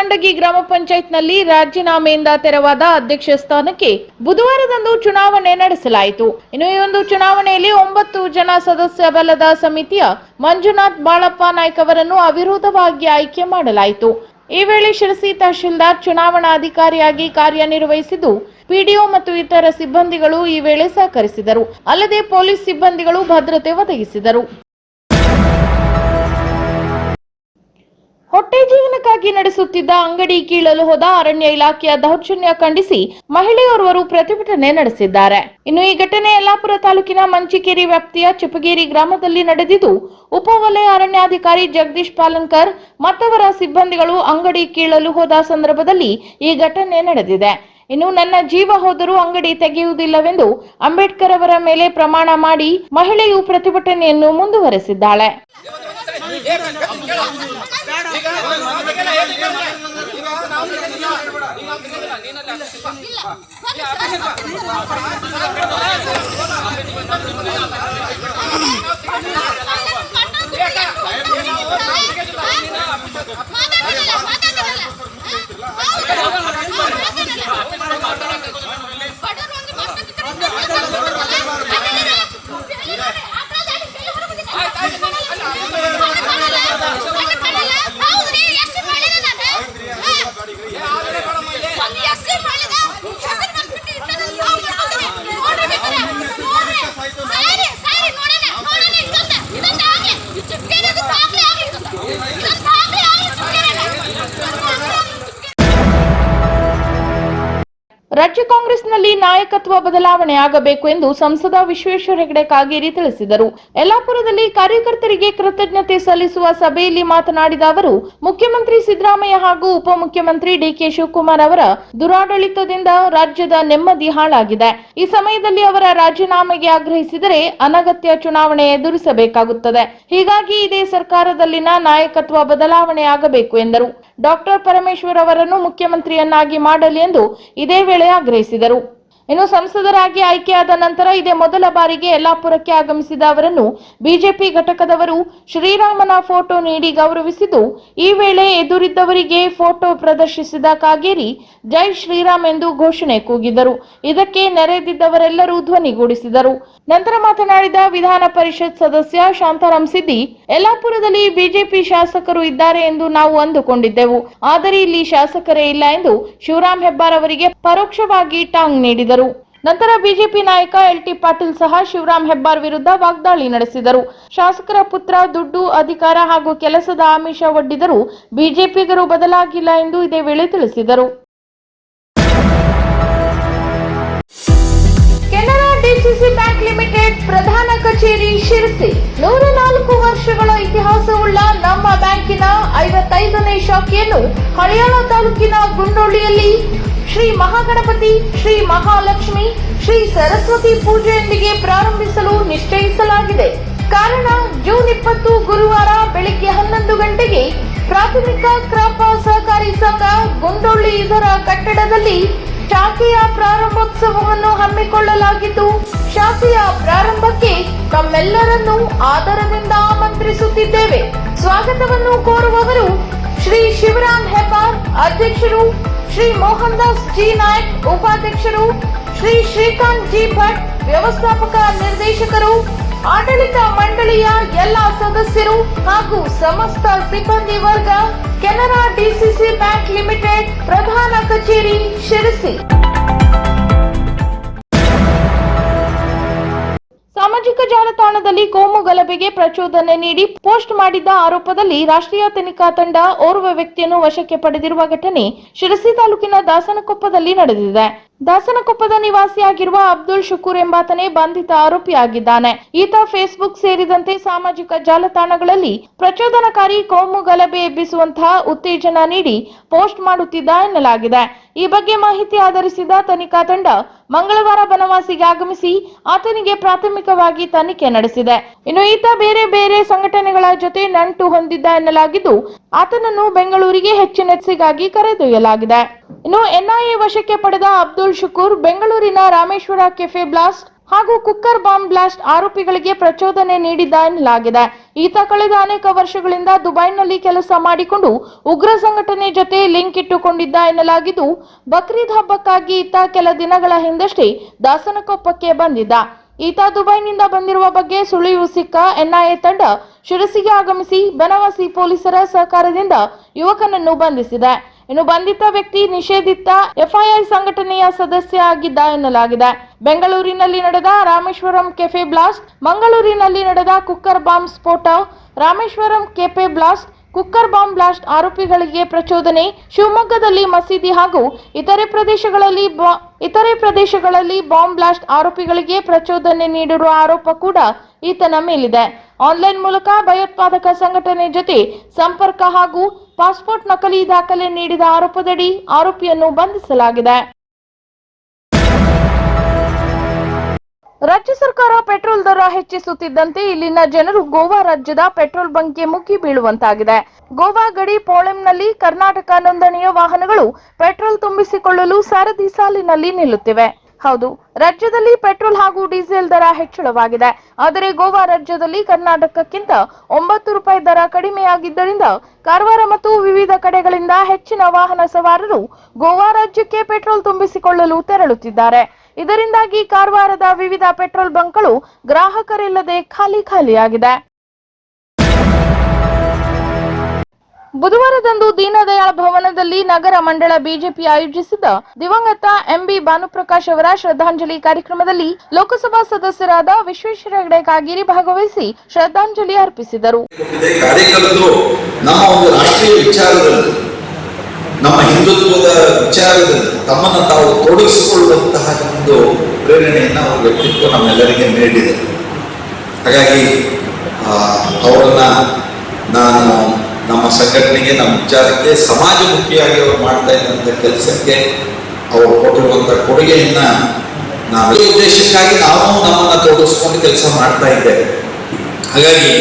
ಅಂಡಗಿ ಗ್ರಾಮ ಪಂಚಾಯತ್ನಲ್ಲಿ ರಾಜೀನಾಮೆಯಿಂದ ತೆರವಾದ ಅಧ್ಯಕ್ಷ ಸ್ಥಾನಕ್ಕೆ ಬುಧವಾರದಂದು ಚುನಾವಣೆ ನಡೆಸಲಾಯಿತು. ಇನ್ನು ಈ ಒಂದು ಚುನಾವಣೆಯಲ್ಲಿ ಒಂಬತ್ತು ಜನ ಸದಸ್ಯ ಬಲದ ಸಮಿತಿಯ ಮಂಜುನಾಥ್ ಬಾಳಪ್ಪ ನಾಯ್ಕ ಅವರನ್ನು ಅವಿರೋಧವಾಗಿ ಆಯ್ಕೆ ಮಾಡಲಾಯಿತು. ಈ ವೇಳೆ ಶಿರಸಿ ತಹಶೀಲ್ದಾರ್ ಚುನಾವಣಾಧಿಕಾರಿಯಾಗಿ ಕಾರ್ಯನಿರ್ವಹಿಸಿದ್ದು, ಪಿಡಿಒ ಮತ್ತು ಇತರ ಸಿಬ್ಬಂದಿಗಳು ಈ ವೇಳೆ ಸಹಕರಿಸಿದರು. ಅಲ್ಲದೆ ಪೊಲೀಸ್ ಸಿಬ್ಬಂದಿಗಳು ಭದ್ರತೆ ಒದಗಿಸಿದರು. ಹೊಟ್ಟೆ ಜೀವನಕ್ಕಾಗಿ ನಡೆಸುತ್ತಿದ್ದ ಅಂಗಡಿ ಕೀಳಲು ಹೋದ ಅರಣ್ಯ ಇಲಾಖೆಯ ದೌರ್ಜನ್ಯ ಖಂಡಿಸಿ ಮಹಿಳೆಯೋರ್ವರು ಪ್ರತಿಭಟನೆ ನಡೆಸಿದ್ದಾರೆ. ಇನ್ನು ಈ ಘಟನೆ ಯಲ್ಲಾಪುರ ತಾಲೂಕಿನ ಮಂಚಿಕೇರಿ ವ್ಯಾಪ್ತಿಯ ಚಿಪಗೇರಿ ಗ್ರಾಮದಲ್ಲಿ ನಡೆದಿದ್ದು ಉಪವಲಯ ಅರಣ್ಯಾಧಿಕಾರಿ ಜಗದೀಶ್ ಪಾಲನ್ಕರ್ ಮತ್ತವರ ಸಿಬ್ಬಂದಿಗಳು ಅಂಗಡಿ ಕೀಳಲು ಹೋದ ಸಂದರ್ಭದಲ್ಲಿ ಈ ಘಟನೆ ನಡೆದಿದೆ. ಇನ್ನು ನನ್ನ ಜೀವ ಹೋದರೂ ಅಂಗಡಿ ತೆಗೆಯುವುದಿಲ್ಲವೆಂದು ಅಂಬೇಡ್ಕರ್ ಅವರ ಮೇಲೆ ಪ್ರಮಾಣ ಮಾಡಿ ಮಹಿಳೆಯು ಪ್ರತಿಭಟನೆಯನ್ನು ಮುಂದುವರೆಸಿದ್ದಾಳೆ. ರಾಜ್ಯ ಕಾಂಗ್ರೆಸ್ನಲ್ಲಿ ನಾಯಕತ್ವ ಬದಲಾವಣೆ ಆಗಬೇಕು ಎಂದು ಸಂಸದ ವಿಶ್ವೇಶ್ವರ ಹೆಗಡೆ ಕಾಗೇರಿ ತಿಳಿಸಿದರು. ಯಲ್ಲಾಪುರದಲ್ಲಿ ಕಾರ್ಯಕರ್ತರಿಗೆ ಕೃತಜ್ಞತೆ ಸಲ್ಲಿಸುವ ಸಭೆಯಲ್ಲಿ ಮಾತನಾಡಿದ ಅವರು, ಮುಖ್ಯಮಂತ್ರಿ ಸಿದ್ದರಾಮಯ್ಯ ಹಾಗೂ ಉಪಮುಖ್ಯಮಂತ್ರಿ ಡಿಕೆ ಶಿವಕುಮಾರ್ ಅವರ ದುರಾಡಳಿತದಿಂದ ರಾಜ್ಯದ ನೆಮ್ಮದಿ ಹಾಳಾಗಿದೆ. ಈ ಸಮಯದಲ್ಲಿ ಅವರ ರಾಜೀನಾಮೆಗೆ ಆಗ್ರಹಿಸಿದರೆ ಅನಗತ್ಯ ಚುನಾವಣೆ ಎದುರಿಸಬೇಕಾಗುತ್ತದೆ. ಹೀಗಾಗಿ ಇದೇ ಸರ್ಕಾರದಲ್ಲಿನ ನಾಯಕತ್ವ ಬದಲಾವಣೆ ಆಗಬೇಕು ಎಂದರು. ಡಾಕ್ಟರ್ ಪರಮೇಶ್ವರ್ ಅವರನ್ನು ಮುಖ್ಯಮಂತ್ರಿಯನ್ನಾಗಿ ಮಾಡಲಿ ಎಂದು ಇದೇ ವೇಳೆ ಆಗ್ರಹಿಸಿದರು. ಇನ್ನು ಸಂಸದರಾಗಿ ಆಯ್ಕೆಯಾದ ನಂತರ ಇದೇ ಮೊದಲ ಬಾರಿಗೆ ಯಲ್ಲಾಪುರಕ್ಕೆ ಆಗಮಿಸಿದ ಅವರನ್ನು ಬಿಜೆಪಿ ಘಟಕದವರು ಶ್ರೀರಾಮನ ಫೋಟೋ ನೀಡಿ ಗೌರವಿಸಿದ್ದು, ಈ ವೇಳೆ ಎದುರಿದ್ದವರಿಗೆ ಫೋಟೋ ಪ್ರದರ್ಶಿಸಿದ ಕಾಗೇರಿ ಜೈ ಶ್ರೀರಾಮ್ ಎಂದು ಘೋಷಣೆ ಕೂಗಿದರು. ಇದಕ್ಕೆ ನೆರೆದಿದ್ದವರೆಲ್ಲರೂ ಧ್ವನಿಗೂಡಿಸಿದರು. ನಂತರ ಮಾತನಾಡಿದ ವಿಧಾನ ಪರಿಷತ್ ಸದಸ್ಯ ಶಾಂತಾರಾಮ್ ಸಿದ್ದಿ, ಯಲ್ಲಾಪುರದಲ್ಲಿ ಬಿಜೆಪಿ ಶಾಸಕರು ಇದ್ದಾರೆ ಎಂದು ನಾವು ಅಂದುಕೊಂಡಿದ್ದೆವು. ಆದರೆ ಇಲ್ಲಿ ಶಾಸಕರೇ ಇಲ್ಲ ಎಂದು ಶಿವರಾಮ್ ಹೆಬ್ಬಾರ್ ಅವರಿಗೆ ಪರೋಕ್ಷವಾಗಿ ಟಾಂಗ್ ನೀಡಿದರು. ನಂತರ ಬಿಜೆಪಿ ನಾಯಕ ಎಲ್ ಟಿ ಪಾಟೀಲ್ ಸಹ ಶಿವರಾಮ್ ಹೆಬ್ಬಾರ್ ವಿರುದ್ಧ ವಾಗ್ದಾಳಿ ನಡೆಸಿದರು. ಶಾಸಕರ ಪುತ್ರ, ದುಡ್ಡು, ಅಧಿಕಾರ ಹಾಗೂ ಕೆಲಸದ ಆಮಿಷ ಒಡ್ಡಿದರೂ ಬಿಜೆಪಿಗರು ಬದಲಾಗಿಲ್ಲ ಎಂದು ಇದೇ ವೇಳೆ ತಿಳಿಸಿದರು. ಕೆನರಾ ಡಿಸಿಸಿ ಬ್ಯಾಂಕ್ ಲಿಮಿಟೆಡ್ ಪ್ರಧಾನ ಕಚೇರಿ ಶಿರಸಿ. ನೂರ ನಾಲ್ಕು ವರ್ಷಗಳ ಇತಿಹಾಸವುಳ್ಳ ನಮ್ಮ ಬ್ಯಾಂಕಿನ ಐವತ್ತೈದನೇ ಶಾಖೆಯನ್ನು ಹರಿಯಾಣ ತಾಲೂಕಿನ ಗುಂಡೋಳಿಯಲ್ಲಿ ಶ್ರೀ ಮಹಾಗಣಪತಿ, ಶ್ರೀ ಮಹಾಲಕ್ಷ್ಮಿ, ಶ್ರೀ ಸರಸ್ವತಿ ಪೂಜೆಯೊಂದಿಗೆ ಪ್ರಾರಂಭಿಸಲು ನಿಶ್ಚಯಿಸಲಾಗಿದೆ. ಕಾರಣ, ಜೂನ್ ಇಪ್ಪತ್ತು ಗುರುವಾರ ಬೆಳಿಗ್ಗೆ ಹನ್ನೊಂದು ಗಂಟೆಗೆ ಪ್ರಾಥಮಿಕ ಕ್ರಾಪ ಸಹಕಾರಿ ಸಂಘ ಗುಂಡೊಳ್ಳಿ ಇದರ ಕಟ್ಟಡದಲ್ಲಿ ಶಾಖೆಯ ಪ್ರಾರಂಭೋತ್ಸವವನ್ನು ಹಮ್ಮಿಕೊಳ್ಳಲಾಗಿದ್ದು ಶಾಖೆಯ ಪ್ರಾರಂಭಕ್ಕೆ ತಮ್ಮೆಲ್ಲರನ್ನೂ ಆದರದಿಂದ ಆಮಂತ್ರಿಸುತ್ತಿದ್ದೇವೆ. ಸ್ವಾಗತವನ್ನು ಕೋರುವವರು ಶ್ರೀ ಶಿವರಾಮ್ ಹೆಬ್ಬಾರ್ ಅಧ್ಯಕ್ಷರು ಶ್ರೀ ಮೋಹನ್ ದಾಸ್ ಜಿ ನಾಯಕ್ ಉಪಾಧ್ಯಕ್ಷರು, ಶ್ರೀ ಶ್ರೀಕಾಂತ್ ಜಿ ಭಟ್ ವ್ಯವಸ್ಥಾಪಕ ನಿರ್ದೇಶಕರು, ಆಡಳಿತ ಮಂಡಳಿಯ ಎಲ್ಲ ಸದಸ್ಯರು ಹಾಗೂ ಸಮಸ್ತ ಸಿಬ್ಬಂದಿ ವರ್ಗ ಕೆನರಾ ಡಿಸಿಸಿ ಬ್ಯಾಂಕ್ ಲಿಮಿಟೆಡ್ ಪ್ರಧಾನ ಕಚೇರಿ ಶಿರಸಿ. ಸಾಮಾಜಿಕ ಜಾಲತಾಣದಲ್ಲಿ ಕೋಮು ಗಲಭೆಗೆ ಪ್ರಚೋದನೆ ನೀಡಿ ಪೋಸ್ಟ್ ಮಾಡಿದ್ದ ಆರೋಪದಲ್ಲಿ ರಾಷ್ಟ್ರೀಯ ತನಿಖಾ ತಂಡ ಓರ್ವ ವ್ಯಕ್ತಿಯನ್ನು ವಶಕ್ಕೆ ಪಡೆದಿರುವ ಘಟನೆ ಶಿರಸಿ ತಾಲೂಕಿನ ದಾಸನಕೊಪ್ಪದಲ್ಲಿ ನಡೆದಿದೆ. ದಾಸನಕೊಪ್ಪದ ನಿವಾಸಿಯಾಗಿರುವ ಅಬ್ದುಲ್ ಶುಕೂರ್ ಎಂಬಾತನೇ ಬಂಧಿತ ಆರೋಪಿಯಾಗಿದ್ದಾನೆ. ಈತ ಫೇಸ್ಬುಕ್ ಸೇರಿದಂತೆ ಸಾಮಾಜಿಕ ಜಾಲತಾಣಗಳಲ್ಲಿ ಪ್ರಚೋದನಕಾರಿ ಕೋಮು ಗಲಭೆ ಎಬ್ಬಿಸುವಂತಹ ಉತ್ತೇಜನ ನೀಡಿ ಪೋಸ್ಟ್ ಮಾಡುತ್ತಿದ್ದ ಎನ್ನಲಾಗಿದೆ. ಈ ಬಗ್ಗೆ ಮಾಹಿತಿ ಆಧರಿಸಿದ ತನಿಖಾ ತಂಡ ಮಂಗಳವಾರ ಬನವಾಸಿಗೆ ಆಗಮಿಸಿ ಆತನಿಗೆ ಪ್ರಾಥಮಿಕವಾಗಿ ತನಿಖೆ ನಡೆಸಿದೆ. ಇನ್ನು ಈತ ಬೇರೆ ಬೇರೆ ಸಂಘಟನೆಗಳ ಜೊತೆ ನಂಟು ಹೊಂದಿದ್ದ ಎನ್ನಲಾಗಿದ್ದು, ಆತನನ್ನು ಬೆಂಗಳೂರಿಗೆ ಹೆಚ್ಚಿನ ಕರೆದೊಯ್ಯಲಾಗಿದೆ. ಇನ್ನು ಎನ್ಐಎ ವಶಕ್ಕೆ ಪಡೆದ ಅಬ್ದುಲ್ ಶುಕೂರ್ ಬೆಂಗಳೂರಿನ ರಾಮೇಶ್ವರ ಕೆಫೆ ಬ್ಲಾಸ್ಟ್ ಹಾಗೂ ಕುಕ್ಕರ್ ಬಾಂಬ್ ಬ್ಲಾಸ್ಟ್ ಆರೋಪಿಗಳಿಗೆ ಪ್ರಚೋದನೆ ನೀಡಿದ್ದ ಎನ್ನಲಾಗಿದೆ ಈತ ಕಳೆದ ಅನೇಕ ವರ್ಷಗಳಿಂದ ದುಬೈನಲ್ಲಿ ಕೆಲಸ ಮಾಡಿಕೊಂಡು ಉಗ್ರ ಸಂಘಟನೆ ಜೊತೆ ಲಿಂಕ್ ಇಟ್ಟುಕೊಂಡಿದ್ದ ಎನ್ನಲಾಗಿದ್ದು, ಬಕ್ರೀದ್ ಹಬ್ಬಕ್ಕಾಗಿ ಈತ ಕೆಲ ದಿನಗಳ ಹಿಂದಷ್ಟೇ ದಾಸನಕೊಪ್ಪಕ್ಕೆ ಬಂದಿದ್ದ. ಈತ ದುಬೈನಿಂದ ಬಂದಿರುವ ಬಗ್ಗೆ ಸುಳಿವು ಸಿಕ್ಕ ಎನ್ಐಎ ತಂಡ ಶಿರಸಿಗೆ ಆಗಮಿಸಿ, ಬನವಾಸಿ ಪೊಲೀಸರ ಸಹಕಾರದಿಂದ ಯುವಕನನ್ನು ಬಂಧಿಸಿದೆ. ಇನ್ನು ಬಂಧಿತ ವ್ಯಕ್ತಿ ನಿಷೇಧಿತ ಎಫ್ಐಐ ಸಂಘಟನೆಯ ಸದಸ್ಯ ಆಗಿದ್ದ ಎನ್ನಲಾಗಿದೆ. ಬೆಂಗಳೂರಿನಲ್ಲಿ ನಡೆದ ರಾಮೇಶ್ವರಂ ಕೆಫೆ ಬ್ಲಾಸ್ಟ್, ಮಂಗಳೂರಿನಲ್ಲಿ ನಡೆದ ಕುಕ್ಕರ್ ಬಾಂಬ್ ಸ್ಫೋಟ, Rameshwaram cafe blast, cooker bomb blast ಆರೋಪಿಗಳಿಗೆ ಪ್ರಚೋದನೆ, ಶಿವಮೊಗ್ಗದಲ್ಲಿ ಮಸೀದಿ ಹಾಗೂ ಇತರೆ ಪ್ರದೇಶಗಳಲ್ಲಿ ಇತರೆ ಪ್ರದೇಶಗಳಲ್ಲಿ ಬಾಂಬ್ ಬ್ಲಾಸ್ಟ್ ಆರೋಪಿಗಳಿಗೆ ಪ್ರಚೋದನೆ ನೀಡಿರುವ ಆರೋಪ ಕೂಡ ಈತನ ಮೇಲಿದೆ. ಆನ್ಲೈನ್ ಮೂಲಕ ಭಯೋತ್ಪಾದಕ ಸಂಘಟನೆ ಜೊತೆ ಸಂಪರ್ಕ ಹಾಗೂ ಪಾಸ್ಪೋರ್ಟ್ ನಕಲಿ ದಾಖಲೆ ನೀಡಿದ ಆರೋಪದಡಿ ಆರೋಪಿಯನ್ನು ಬಂಧಿಸಲಾಗಿದೆ. ರಾಜ್ಯ ಸರ್ಕಾರ ಪೆಟ್ರೋಲ್ ದರ ಹೆಚ್ಚಿಸುತ್ತಿದ್ದಂತೆ ಇಲ್ಲಿನ ಜನರು ಗೋವಾ ರಾಜ್ಯದ ಪೆಟ್ರೋಲ್ ಬಂಕ್ಗೆ ಮುಗಿ ಬೀಳುವಂತಾಗಿದೆ. ಗೋವಾ ಗಡಿ ಪೋಳೆಂನಲ್ಲಿ ಕರ್ನಾಟಕ ನೋಂದಣಿಯ ವಾಹನಗಳು ಪೆಟ್ರೋಲ್ ತುಂಬಿಸಿಕೊಳ್ಳಲು ಸರದಿ ಸಾಲಿನಲ್ಲಿ ನಿಲ್ಲುತ್ತಿವೆ. ಹೌದು, ರಾಜ್ಯದಲ್ಲಿ ಪೆಟ್ರೋಲ್ ಹಾಗೂ ಡೀಸೆಲ್ ದರ ಹೆಚ್ಚಳವಾಗಿದೆ. ಆದರೆ ಗೋವಾ ರಾಜ್ಯದಲ್ಲಿ ಕರ್ನಾಟಕಕ್ಕಿಂತ ಒಂಬತ್ತು ರೂಪಾಯಿ ದರ ಕಡಿಮೆಯಾಗಿದ್ದರಿಂದ ಕಾರವಾರ ಮತ್ತು ವಿವಿಧ ಕಡೆಗಳಿಂದ ಹೆಚ್ಚಿನ ವಾಹನ ಸವಾರರು ಗೋವಾ ರಾಜ್ಯಕ್ಕೆ ಪೆಟ್ರೋಲ್ ತುಂಬಿಸಿಕೊಳ್ಳಲು ತೆರಳುತ್ತಿದ್ದಾರೆ. ಇದರಿಂದಾಗಿ ಕಾರವಾರದ ವಿವಿಧ ಪೆಟ್ರೋಲ್ ಬಂಕ್ಗಳು ಗ್ರಾಹಕರಿಲ್ಲದೆ ಖಾಲಿ ಖಾಲಿಯಾಗಿದೆ. ಬುಧವಾರದಂದು ದೀನದಯಾಳ್ ಭವನದಲ್ಲಿ ನಗರ ಮಂಡಳ ಬಿಜೆಪಿ ಆಯೋಜಿಸಿದ ದಿವಂಗತ ಎಂಬಿ ಭಾನುಪ್ರಕಾಶ್ ಅವರ ಶ್ರದ್ಧಾಂಜಲಿ ಕಾರ್ಯಕ್ರಮದಲ್ಲಿ ಲೋಕಸಭಾ ಸದಸ್ಯರಾದ ವಿಶ್ವೇಶ್ವರ ಹೆಗಡೆ ಕಾಗೇರಿ ಭಾಗವಹಿಸಿ ಶ್ರದ್ಧಾಂಜಲಿ ಅರ್ಪಿಸಿದರು. ನಮ್ಮ ಹಿಂದುತ್ವದ ವಿಚಾರದಲ್ಲಿ ತಮ್ಮನ್ನ ತಾವು ತೊಡಗಿಸಿಕೊಳ್ಳುವಂತಹ ಒಂದು ಪ್ರೇರಣೆಯನ್ನು ಅವರ ವ್ಯಕ್ತಿತ್ವ ನಮ್ಮೆಲ್ಲರಿಗೆ ನೀಡಿದೆ. ಹಾಗಾಗಿ ಅವರನ್ನ ನಾನು ನಮ್ಮ ಸಂಘಟನೆಗೆ, ನಮ್ಮ ವಿಚಾರಕ್ಕೆ ಸಮಾಜಮುಖಿಯಾಗಿ ಅವರು ಮಾಡ್ತಾ ಇದ್ದಂಥ ಕೆಲಸಕ್ಕೆ ಅವರು ಕೊಟ್ಟಿರುವಂಥ ಕೊಡುಗೆಯನ್ನ ನಾವು ಉದ್ದೇಶಕ್ಕಾಗಿ ನಾವು ನಮ್ಮನ್ನು ತೊಡಗಿಸ್ಕೊಂಡು ಕೆಲಸ ಮಾಡ್ತಾ ಇದ್ದೇವೆ. ಹಾಗಾಗಿ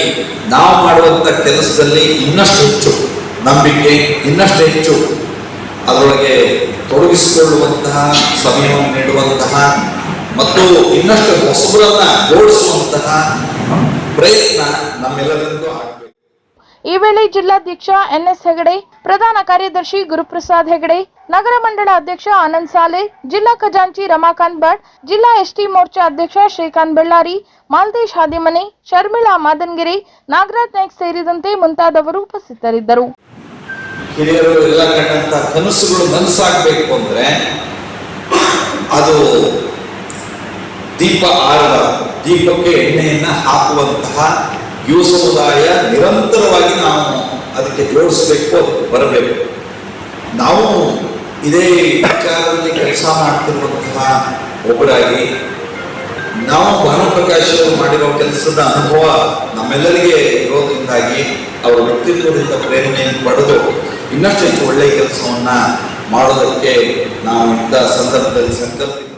ನಾವು ಮಾಡುವಂಥ ಕೆಲಸದಲ್ಲಿ ಇನ್ನಷ್ಟು ಹೆಚ್ಚು ನಂಬಿಕೆ, ಇನ್ನಷ್ಟು ಹೆಚ್ಚು ಅದರೊಳಗೆ ತೊಡಗಿಸಿಕೊಳ್ಳುವಂತಹ ಸಮಯವನ್ನು ನೀಡುವಂತಹ ಮತ್ತು ಇನ್ನಷ್ಟು ಹೊಸಬರನ್ನ ಜೋಡಿಸುವಂತಹ ಪ್ರಯತ್ನ ನಮ್ಮೆಲ್ಲರಿಂದಲೂ ಆಗಬೇಕು ಈ ವೇಳೆ ಜಿಲ್ಲಾಧ್ಯಕ್ಷ ಎನ್ಎಸ್ ಹೆಗಡೆ, ಪ್ರಧಾನ ಕಾರ್ಯದರ್ಶಿ ಗುರುಪ್ರಸಾದ್ ಹೆಗಡೆ, ನಗರ ಮಂಡಳ ಅಧ್ಯಕ್ಷ ಆನಂದ್ ಸಾಲೆ, ಜಿಲ್ಲಾ ಖಜಾಂಚಿ ರಮಾಕಾಂತ್ ಭಟ್, ಜಿಲ್ಲಾ ಎಸ್ಟಿ ಮೋರ್ಚಾ ಅಧ್ಯಕ್ಷ ಶ್ರೀಕಾಂತ್ ಬೆಳ್ಳಾರಿ ಮಾಲ್ದೇಶ್ ಹಾದಿಮನೆ, ಶರ್ಮಿಳಾ ಮಾದನ್ಗೆರೆ, ನಾಗರಾಜ್ ನಾಯ್ಕ್ ಸೇರಿದಂತೆ ಮುಂತಾದವರು ಉಪಸ್ಥಿತರಿದ್ದರು. ಕನಸುಗಳು ನನಸಾಗಬೇಕು ಅಂದ್ರೆ ಅದು ದೀಪ ದೀಪಕ್ಕೆ ಎಣ್ಣೆಯನ್ನ ಹಾಕುವಂತಹ ಯುವ ಸಮುದಾಯ ನಿರಂತರವಾಗಿ ನಾವು ಅದಕ್ಕೆ ಜೋಡಿಸ್ಬೇಕು, ಬರಬೇಕು. ನಾವು ಇದೇ ವಿಚಾರದಲ್ಲಿ ಕೆಲಸ ಮಾಡ್ತಿರುವಂತಹ ಒಬ್ಬರಾಗಿ, ನಾವು ಭಾನುಪ್ರಕಾಶ್ ಅವರು ಮಾಡಿರೋ ಕೆಲಸದ ಅನುಭವ ನಮ್ಮೆಲ್ಲರಿಗೆ ಇರೋದ್ರಿಂದಾಗಿ ಅವರ ವ್ಯಕ್ತಿತ್ವದಿಂದ ಪ್ರೇರಣೆಯನ್ನು ಪಡೆದು ಇನ್ನಷ್ಟು ಹೆಚ್ಚು ಒಳ್ಳೆಯ ಕೆಲಸವನ್ನ ಮಾಡೋದಕ್ಕೆ ನಾವು ಇಂಥ ಸಂದರ್ಭದಲ್ಲಿ ಸಂಕಲ್ಪಿತ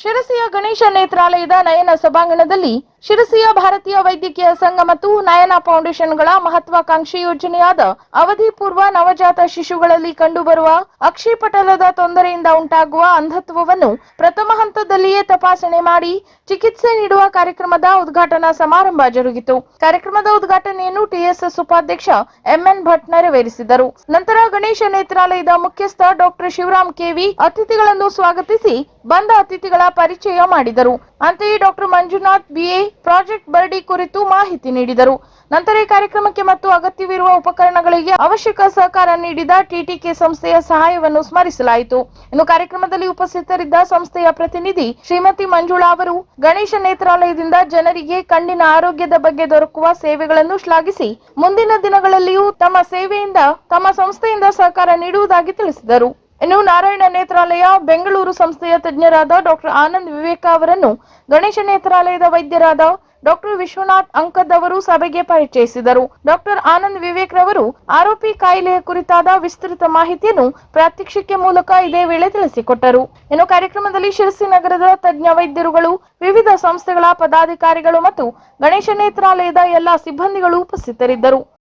ಶಿರಸಿಯ ಗಣೇಶ ನೇತ್ರಾಲಯದ ನಯನ ಸಭಾಂಗಣದಲ್ಲಿ ಶಿರಸಿಯ ಭಾರತೀಯ ವೈದ್ಯಕೀಯ ಸಂಘ ಮತ್ತು ನಯನ ಫೌಂಡೇಶನ್ಗಳ ಮಹತ್ವಾಕಾಂಕ್ಷಿ ಯೋಜನೆಯಾದ ಅವಧಿ ಪೂರ್ವ ನವಜಾತ ಶಿಶುಗಳಲ್ಲಿ ಕಂಡುಬರುವ ಅಕ್ಷಿಪಟಲದ ತೊಂದರೆಯಿಂದ ಉಂಟಾಗುವ ಅಂಧತ್ವವನ್ನು ಪ್ರಥಮ ಹಂತದಲ್ಲಿಯೇ ತಪಾಸಣೆ ಮಾಡಿ ಚಿಕಿತ್ಸೆ ನೀಡುವ ಕಾರ್ಯಕ್ರಮದ ಉದ್ಘಾಟನಾ ಸಮಾರಂಭ ಜರುಗಿತು. ಕಾರ್ಯಕ್ರಮದ ಉದ್ಘಾಟನೆಯನ್ನು ಟಿಎಸ್ಎಸ್ ಉಪಾಧ್ಯಕ್ಷ ಎಂಎನ್ ಭಟ್ ನೆರವೇರಿಸಿದರು. ನಂತರ ಗಣೇಶ ನೇತ್ರಾಲಯದ ಮುಖ್ಯಸ್ಥ ಡಾಕ್ಟರ್ ಶಿವರಾಮ್ ಕೆವಿ ಅತಿಥಿಗಳನ್ನು ಸ್ವಾಗತಿಸಿ ಬಂದ ಅತಿಥಿಗಳ ಪರಿಚಯ ಮಾಡಿದರು. ಅಂತೆಯೇ doctor Manjunath BA project birdie ಕುರಿತು ಮಾಹಿತಿ ನೀಡಿದರು. ನಂತರ ಈ ಕಾರ್ಯಕ್ರಮಕ್ಕೆ ಮತ್ತು ಅಗತ್ಯವಿರುವ ಉಪಕರಣಗಳಿಗೆ ಅವಶ್ಯಕ ಸಹಕಾರ ನೀಡಿದ ಟಿಟಿಕೆ ಸಂಸ್ಥೆಯ ಸಹಾಯವನ್ನು ಸ್ಮರಿಸಲಾಯಿತು. ಇನ್ನು ಕಾರ್ಯಕ್ರಮದಲ್ಲಿ ಉಪಸ್ಥಿತರಿದ್ದ ಸಂಸ್ಥೆಯ ಪ್ರತಿನಿಧಿ ಶ್ರೀಮತಿ ಮಂಜುಳಾ ಅವರು ಗಣೇಶ ನೇತ್ರಾಲಯದಿಂದ ಜನರಿಗೆ ಕಣ್ಣಿನ ಆರೋಗ್ಯದ ಬಗ್ಗೆ ದೊರಕುವ ಸೇವೆಗಳನ್ನು ಶ್ಲಾಘಿಸಿ ಮುಂದಿನ ದಿನಗಳಲ್ಲಿಯೂ ತಮ್ಮ ಸೇವೆಯಿಂದ ತಮ್ಮ ಸಂಸ್ಥೆಯಿಂದ ಸಹಕಾರ ನೀಡುವುದಾಗಿ ತಿಳಿಸಿದರು. ಇನ್ನು ನಾರಾಯಣ ನೇತ್ರಾಲಯ ಬೆಂಗಳೂರು ಸಂಸ್ಥೆಯ ತಜ್ಞರಾದ ಡಾಕ್ಟರ್ ಆನಂದ್ ವಿವೇಕ ಅವರನ್ನು ಗಣೇಶ ನೇತ್ರಾಲಯದ ವೈದ್ಯರಾದ ಡಾಕ್ಟರ್ ವಿಶ್ವನಾಥ್ ಅಂಕದ್ ಅವರು ಸಭೆಗೆ ಪರಿಚಯಿಸಿದರು. ಡಾಕ್ಟರ್ ಆನಂದ್ ವಿವೇಕ್ ರವರು ಆರೋಪಿ ಕಾಯಿಲೆಯ ಕುರಿತಾದ ವಿಸ್ತೃತ ಮಾಹಿತಿಯನ್ನು ಪ್ರಾತ್ಯಕ್ಷಿಕೆ ಮೂಲಕ ಇದೇ ವೇಳೆ ತಿಳಿಸಿಕೊಟ್ಟರು. ಇನ್ನು ಕಾರ್ಯಕ್ರಮದಲ್ಲಿ ಶಿರಸಿ ನಗರದ ತಜ್ಞ ವೈದ್ಯರುಗಳು, ವಿವಿಧ ಸಂಸ್ಥೆಗಳ ಪದಾಧಿಕಾರಿಗಳು ಮತ್ತು ಗಣೇಶ ನೇತ್ರಾಲಯದ ಎಲ್ಲಾ ಸಿಬ್ಬಂದಿಗಳು ಉಪಸ್ಥಿತರಿದ್ದರು.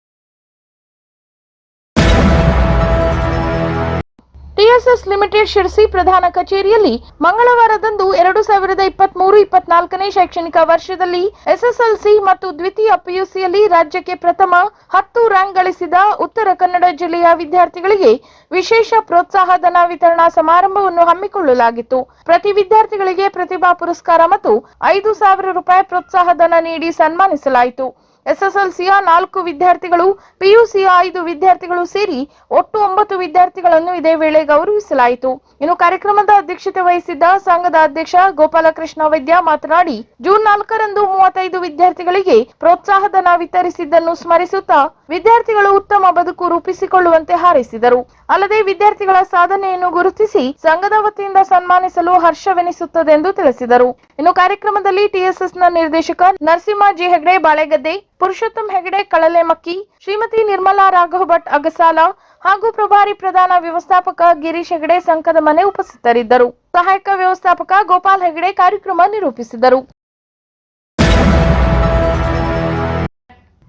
ಟಿಎಸ್ಎಸ್ ಲಿಮಿಟೆಡ್ ಶಿರ್ಸಿ ಪ್ರಧಾನ ಕಚೇರಿಯಲ್ಲಿ ಮಂಗಳವಾರದಂದು ಎರಡು ಸಾವಿರದ ಇಪ್ಪತ್ತ್ ಮೂರು ಇಪ್ಪತ್ನಾಲ್ಕನೇ ಶೈಕ್ಷಣಿಕ ವರ್ಷದಲ್ಲಿ ಎಸ್ಎಸ್ಎಲ್ಸಿ ಮತ್ತು ದ್ವಿತೀಯ ಪಿಯುಸಿಯಲ್ಲಿ ರಾಜ್ಯಕ್ಕೆ ಪ್ರಥಮ ಹತ್ತು ರ್ಯಾಂಕ್ ಗಳಿಸಿದ ಉತ್ತರ ಕನ್ನಡ ಜಿಲ್ಲೆಯ ವಿದ್ಯಾರ್ಥಿಗಳಿಗೆ ವಿಶೇಷ ಪ್ರೋತ್ಸಾಹ ಧನ ವಿತರಣಾ ಸಮಾರಂಭವನ್ನು ಹಮ್ಮಿಕೊಳ್ಳಲಾಗಿತ್ತು. ಪ್ರತಿ ವಿದ್ಯಾರ್ಥಿಗಳಿಗೆ ಪ್ರತಿಭಾ ಪುರಸ್ಕಾರ ಮತ್ತು ಐದು ಸಾವಿರ ರೂಪಾಯಿ ಪ್ರೋತ್ಸಾಹಧನ ನೀಡಿ ಸನ್ಮಾನಿಸಲಾಯಿತು. ಎಸ್ಎಸ್ಎಲ್ಸಿಯ ನಾಲ್ಕು ವಿದ್ಯಾರ್ಥಿಗಳು ಪಿಯುಸಿಯ ಐದು ವಿದ್ಯಾರ್ಥಿಗಳು ಸೇರಿ ಒಟ್ಟು ಒಂಬತ್ತು ವಿದ್ಯಾರ್ಥಿಗಳನ್ನು ಇದೇ ವೇಳೆ ಗೌರವಿಸಲಾಯಿತು. ಇನ್ನು ಕಾರ್ಯಕ್ರಮದ ಅಧ್ಯಕ್ಷತೆ ವಹಿಸಿದ್ದ ಸಂಘದ ಅಧ್ಯಕ್ಷ ಗೋಪಾಲಕೃಷ್ಣ ವೈದ್ಯ ಮಾತನಾಡಿ, ಜೂನ್ ನಾಲ್ಕರಂದು ಮೂವತ್ತೈದು ವಿದ್ಯಾರ್ಥಿಗಳಿಗೆ ಪ್ರೋತ್ಸಾಹಧನ ವಿತರಿಸಿದ್ದನ್ನು ಸ್ಮರಿಸುತ್ತಾ, ವಿದ್ಯಾರ್ಥಿಗಳು ಉತ್ತಮ ಬದುಕು ರೂಪಿಸಿಕೊಳ್ಳುವಂತೆ ಹಾರೈಸಿದರು. ಅಲ್ಲದೆ ವಿದ್ಯಾರ್ಥಿಗಳ ಸಾಧನೆಯನ್ನು ಗುರುತಿಸಿ ಸಂಘದ ವತಿಯಿಂದ ಸನ್ಮಾನಿಸಲು ಹರ್ಷವೆನಿಸುತ್ತದೆ ಎಂದು ತಿಳಿಸಿದರು. ಇನ್ನು ಕಾರ್ಯಕ್ರಮದಲ್ಲಿ ಟಿಎಸ್ಎಸ್ನ ನಿರ್ದೇಶಕ ನರಸಿಂಹ ಜಿ ಹೆಗಡೆ, ಬಾಳೆಗದ್ದೆ, ಪುರುಷೋತ್ತಮ್ ಹೆಗಡೆ ಕಳಲೆಮಕ್ಕಿ ಶ್ರೀಮತಿ ನಿರ್ಮಲಾ ರಾಘವ್ ಭಟ್ ಅಗಸಾಲ ಹಾಗೂ ಪ್ರಭಾರಿ ಪ್ರಧಾನ ವ್ಯವಸ್ಥಾಪಕ ಗಿರೀಶ್ ಹೆಗಡೆ ಸಂಘದ ಮನೆ ಉಪಸ್ಥಿತರಿದ್ದರು. ಸಹಾಯಕ ವ್ಯವಸ್ಥಾಪಕ ಗೋಪಾಲ್ ಹೆಗಡೆ ಕಾರ್ಯಕ್ರಮ ನಿರೂಪಿಸಿದರು.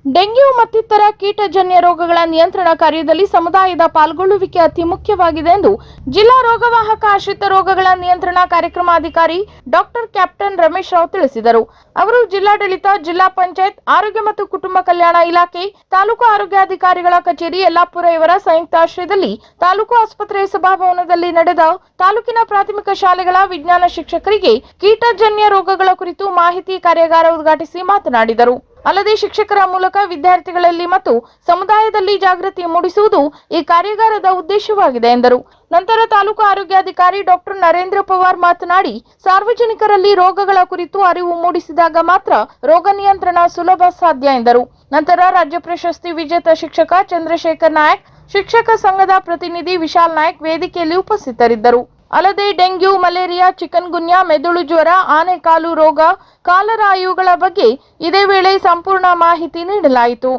ಡೆಂಗ್ಯೂ ಮತ್ತಿತರ ಕೀಟಜನ್ಯ ರೋಗಗಳ ನಿಯಂತ್ರಣ ಕಾರ್ಯದಲ್ಲಿ ಸಮುದಾಯದ ಪಾಲ್ಗೊಳ್ಳುವಿಕೆ ಅತಿ ಮುಖ್ಯವಾಗಿದೆ ಎಂದು ಜಿಲ್ಲಾ ರೋಗವಾಹಕ ಆಶ್ರಿತ ರೋಗಗಳ ನಿಯಂತ್ರಣ ಕಾರ್ಯಕ್ರಮಾಧಿಕಾರಿ ಡಾಕ್ಟರ್ ಕ್ಯಾಪ್ಟನ್ ರಮೇಶ್ ರಾವ್ ತಿಳಿಸಿದರು. ಅವರು ಜಿಲ್ಲಾಡಳಿತ, ಜಿಲ್ಲಾ ಪಂಚಾಯತ್, ಆರೋಗ್ಯ ಮತ್ತು ಕುಟುಂಬ ಕಲ್ಯಾಣ ಇಲಾಖೆ, ತಾಲೂಕು ಆರೋಗ್ಯಾಧಿಕಾರಿಗಳ ಕಚೇರಿ, ಯಲ್ಲಾಪುರ ಇವರ ಸಂಯುಕ್ತ ಆಶ್ರಯದಲ್ಲಿ ತಾಲೂಕು ಆಸ್ಪತ್ರೆ ಸಭಾಭವನದಲ್ಲಿ ನಡೆದ ತಾಲೂಕಿನ ಪ್ರಾಥಮಿಕ ಶಾಲೆಗಳ ವಿಜ್ಞಾನ ಶಿಕ್ಷಕರಿಗೆ ಕೀಟಜನ್ಯ ರೋಗಗಳ ಕುರಿತು ಮಾಹಿತಿ ಕಾರ್ಯಾಗಾರ ಉದ್ಘಾಟಿಸಿ ಮಾತನಾಡಿದರು. ಅಲ್ಲದೆ ಶಿಕ್ಷಕರ ಮೂಲಕ ವಿದ್ಯಾರ್ಥಿಗಳಲ್ಲಿ ಮತ್ತು ಸಮುದಾಯದಲ್ಲಿ ಜಾಗೃತಿ ಮೂಡಿಸುವುದು ಈ ಕಾರ್ಯಾಗಾರದ ಉದ್ದೇಶವಾಗಿದೆ ಎಂದರು. ನಂತರ ತಾಲೂಕು ಆರೋಗ್ಯಾಧಿಕಾರಿ ಡಾಕ್ಟರ್ ನರೇಂದ್ರ ಪವಾರ್ ಮಾತನಾಡಿ, ಸಾರ್ವಜನಿಕರಲ್ಲಿ ರೋಗಗಳ ಕುರಿತು ಅರಿವು ಮೂಡಿಸಿದಾಗ ಮಾತ್ರ ರೋಗ ನಿಯಂತ್ರಣ ಸುಲಭ ಸಾಧ್ಯ ಎಂದರು. ನಂತರ ರಾಜ್ಯ ಪ್ರಶಸ್ತಿ ವಿಜೇತ ಶಿಕ್ಷಕ ಚಂದ್ರಶೇಖರ್ ನಾಯಕ್, ಶಿಕ್ಷಕ ಸಂಘದ ಪ್ರತಿನಿಧಿ ವಿಶಾಲ್ ನಾಯಕ್ ವೇದಿಕೆಯಲ್ಲಿ ಉಪಸ್ಥಿತರಿದ್ದರು. ಅಲ್ಲದೆ ಡೆಂಗ್ಯೂ, ಮಲೇರಿಯಾ ಚಿಕನ್ ಗುನ್ಯಾ ಮೆದುಳು ಜ್ವರ, ಆನೆಕಾಲು ರೋಗ, ಕಾಲರಾಯುಗಳ ಬಗ್ಗೆ ಇದೇ ವೇಳೆ ಸಂಪೂರ್ಣ ಮಾಹಿತಿ ನೀಡಲಾಯಿತು.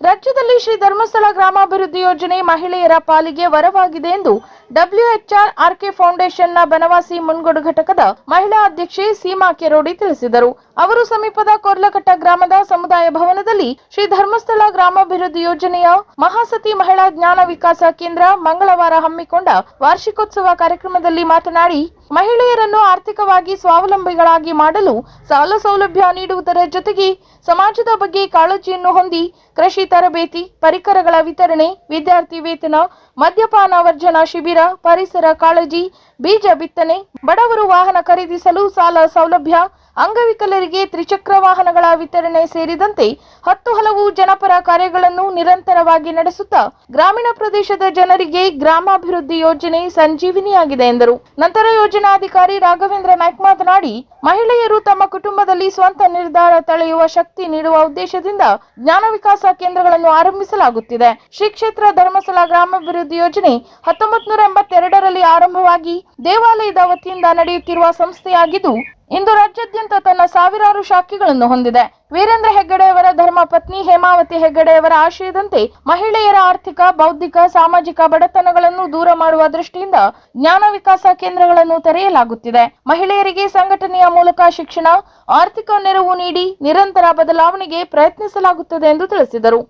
ರಾಜ್ಯದಲ್ಲಿ ಶ್ರೀ ಧರ್ಮಸ್ಥಳ ಗ್ರಾಮಾಭಿವೃದ್ಧಿ ಯೋಜನೆ ಮಹಿಳೆಯರ ಪಾಲಿಗೆ ವರವಾಗಿದೆ ಎಂದು ಡಬ್ಲ್ಯೂಎಚ್ಆರ್ ಆರ್ಕೆ ಫೌಂಡೇಶನ್ನ ಬನವಾಸಿ ಮುನ್ಗೋಡು ಘಟಕದ ಮಹಿಳಾ ಅಧ್ಯಕ್ಷೆ ಸೀಮಾ ಕೆರೋಡಿ ತಿಳಿಸಿದರು. ಅವರು ಸಮೀಪದ ಕೊರ್ಲಕಟ್ಟ ಗ್ರಾಮದ ಸಮುದಾಯ ಭವನದಲ್ಲಿ ಶ್ರೀ ಧರ್ಮಸ್ಥಳ ಗ್ರಾಮಾಭಿವೃದ್ಧಿ ಯೋಜನೆಯ ಮಹಾಸತಿ ಮಹಿಳಾ ಜ್ಞಾನ ವಿಕಾಸ ಕೇಂದ್ರ ಮಂಗಳವಾರ ಹಮ್ಮಿಕೊಂಡ ವಾರ್ಷಿಕೋತ್ಸವ ಕಾರ್ಯಕ್ರಮದಲ್ಲಿ ಮಾತನಾಡಿ ಮಹಿಳೆಯರನ್ನು ಆರ್ಥಿಕವಾಗಿ ಸ್ವಾವಲಂಬಿಗಳಾಗಿ ಮಾಡಲು ಸಾಲ ಸೌಲಭ್ಯ ನೀಡುವುದರ ಜೊತೆಗೆ ಸಮಾಜದ ಬಗ್ಗೆ ಕಾಳಜಿಯನ್ನು ಹೊಂದಿ ಕೃಷಿ ತರಬೇತಿ, ಪರಿಕರಗಳ ವಿತರಣೆ, ವಿದ್ಯಾರ್ಥಿ ವೇತನ, ಮದ್ಯಪಾನ ವರ್ಜನ ಶಿಬಿರ, ಪರಿಸರ ಕಾಳಜಿ, ಬೀಜ ಬಿತ್ತನೆ, ಬಡವರು ವಾಹನ ಖರೀದಿಸಲು ಸಾಲ ಸೌಲಭ್ಯ ಅಂಗವಿಕಲರಿಗೆ ತ್ರಿಚಕ್ರ ವಾಹನಗಳ ವಿತರಣೆ ಸೇರಿದಂತೆ ಹತ್ತು ಹಲವು ಜನಪರ ಕಾರ್ಯಗಳನ್ನು ನಿರಂತರವಾಗಿ ನಡೆಸುತ್ತಾ ಗ್ರಾಮೀಣ ಪ್ರದೇಶದ ಜನರಿಗೆ ಗ್ರಾಮಾಭಿವೃದ್ಧಿ ಯೋಜನೆ ಸಂಜೀವಿನಿಯಾಗಿದೆ ಎಂದರು. ನಂತರ ಯೋಜನಾಧಿಕಾರಿ ರಾಘವೇಂದ್ರ ನಾಯ್ಕ್ ಮಾತನಾಡಿ, ಮಹಿಳೆಯರು ತಮ್ಮ ಕುಟುಂಬದಲ್ಲಿ ಸ್ವಂತ ನಿರ್ಧಾರ ತಳೆಯುವ ಶಕ್ತಿ ನೀಡುವ ಉದ್ದೇಶದಿಂದ ಜ್ಞಾನ ವಿಕಾಸ ಕೇಂದ್ರಗಳನ್ನು ಆರಂಭಿಸಲಾಗುತ್ತಿದೆ. ಶ್ರೀ ಕ್ಷೇತ್ರ ಧರ್ಮಸ್ಥಳ ಗ್ರಾಮಾಭಿವೃದ್ಧಿ ಯೋಜನೆ ಹತ್ತೊಂಬತ್ ನೂರ ಎಂಬತ್ತೆರಡರಲ್ಲಿ ಆರಂಭವಾಗಿ ದೇವಾಲಯದ ವತಿಯಿಂದ ನಡೆಯುತ್ತಿರುವ ಸಂಸ್ಥೆಯಾಗಿದ್ದು ಇಂದು ರಾಜ್ಯಾದ್ಯಂತ ತನ್ನ ಸಾವಿರಾರು ಶಾಖೆಗಳನ್ನು ಹೊಂದಿದೆ. ವೀರೇಂದ್ರ ಹೆಗ್ಗಡೆಯವರ ಧರ್ಮ ಪತ್ನಿ ಹೇಮಾವತಿ ಹೆಗ್ಗಡೆಯವರ ಆಶಯದಂತೆ ಮಹಿಳೆಯರ ಆರ್ಥಿಕ, ಬೌದ್ಧಿಕ, ಸಾಮಾಜಿಕ ಬಡತನಗಳನ್ನು ದೂರ ಮಾಡುವ ದೃಷ್ಟಿಯಿಂದ ಜ್ಞಾನ ವಿಕಾಸ ಕೇಂದ್ರಗಳನ್ನು ತೆರೆಯಲಾಗುತ್ತಿದೆ. ಮಹಿಳೆಯರಿಗೆ ಸಂಘಟನೆಯ ಮೂಲಕ ಶಿಕ್ಷಣ, ಆರ್ಥಿಕ ನೆರವು ನೀಡಿ ನಿರಂತರ ಬದಲಾವಣೆಗೆ ಪ್ರಯತ್ನಿಸಲಾಗುತ್ತದೆ ಎಂದು ತಿಳಿಸಿದರು.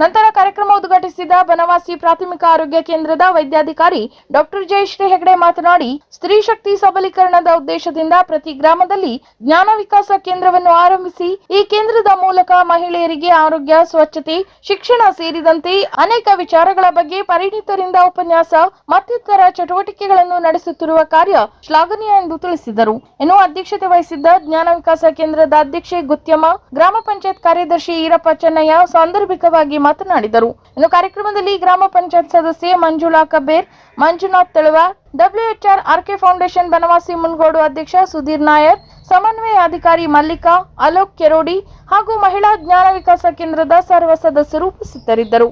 ನಂತರ ಕಾರ್ಯಕ್ರಮ ಉದ್ಘಾಟಿಸಿದ ಬನವಾಸಿ ಪ್ರಾಥಮಿಕ ಆರೋಗ್ಯ ಕೇಂದ್ರದ ವೈದ್ಯಾಧಿಕಾರಿ ಡಾಕ್ಟರ್ ಜಯಶ್ರೀ ಹೆಗಡೆ ಮಾತನಾಡಿ, ಸ್ತ್ರೀ ಶಕ್ತಿ ಸಬಲೀಕರಣದ ಉದ್ದೇಶದಿಂದ ಪ್ರತಿ ಗ್ರಾಮದಲ್ಲಿ ಜ್ಞಾನ ವಿಕಾಸ ಕೇಂದ್ರವನ್ನು ಆರಂಭಿಸಿ, ಈ ಕೇಂದ್ರದ ಮೂಲಕ ಮಹಿಳೆಯರಿಗೆ ಆರೋಗ್ಯ, ಸ್ವಚ್ಛತೆ, ಶಿಕ್ಷಣ ಸೇರಿದಂತೆ ಅನೇಕ ವಿಚಾರಗಳ ಬಗ್ಗೆ ಪರಿಣಿತರಿಂದ ಉಪನ್ಯಾಸ, ಮತ್ತಿತರ ಚಟುವಟಿಕೆಗಳನ್ನು ನಡೆಸುತ್ತಿರುವ ಕಾರ್ಯ ಶ್ಲಾಘನೀಯ ಎಂದು ತಿಳಿಸಿದರು. ಇನ್ನು ಅಧ್ಯಕ್ಷತೆ ವಹಿಸಿದ್ದ ಜ್ಞಾನ ವಿಕಾಸ ಕೇಂದ್ರದ ಅಧ್ಯಕ್ಷೆ ಗುತ್ಯಮ್ಮ, ಗ್ರಾಮ ಪಂಚಾಯತ್ ಕಾರ್ಯದರ್ಶಿ ಈರಪ್ಪ ಚೆನ್ನಯ್ಯ ಸಾಂದರ್ಭಿಕವಾಗಿ ಮಾತನಾಡಿದರು. ಇನ್ನು ಕಾರ್ಯಕ್ರಮದಲ್ಲಿ ಗ್ರಾಮ ಪಂಚಾಯತ್ ಸದಸ್ಯೆ Manjula Kaber, Manjunath Talwar WHR RK foundation Banavasi Mungodu ಅಧ್ಯಕ್ಷ ಸುಧೀರ್ ನಾಯರ್, ಸಮನ್ವಯ ಅಧಿಕಾರಿ ಮಲ್ಲಿಕಾ, ಅಲೋಕ್ ಕೆರೋಡಿ ಹಾಗೂ ಮಹಿಳಾ ಜ್ಞಾನ ವಿಕಾಸ ಕೇಂದ್ರದ ಸರ್ವ ಸದಸ್ಯರು ಉಪಸ್ಥಿತರಿದ್ದರು.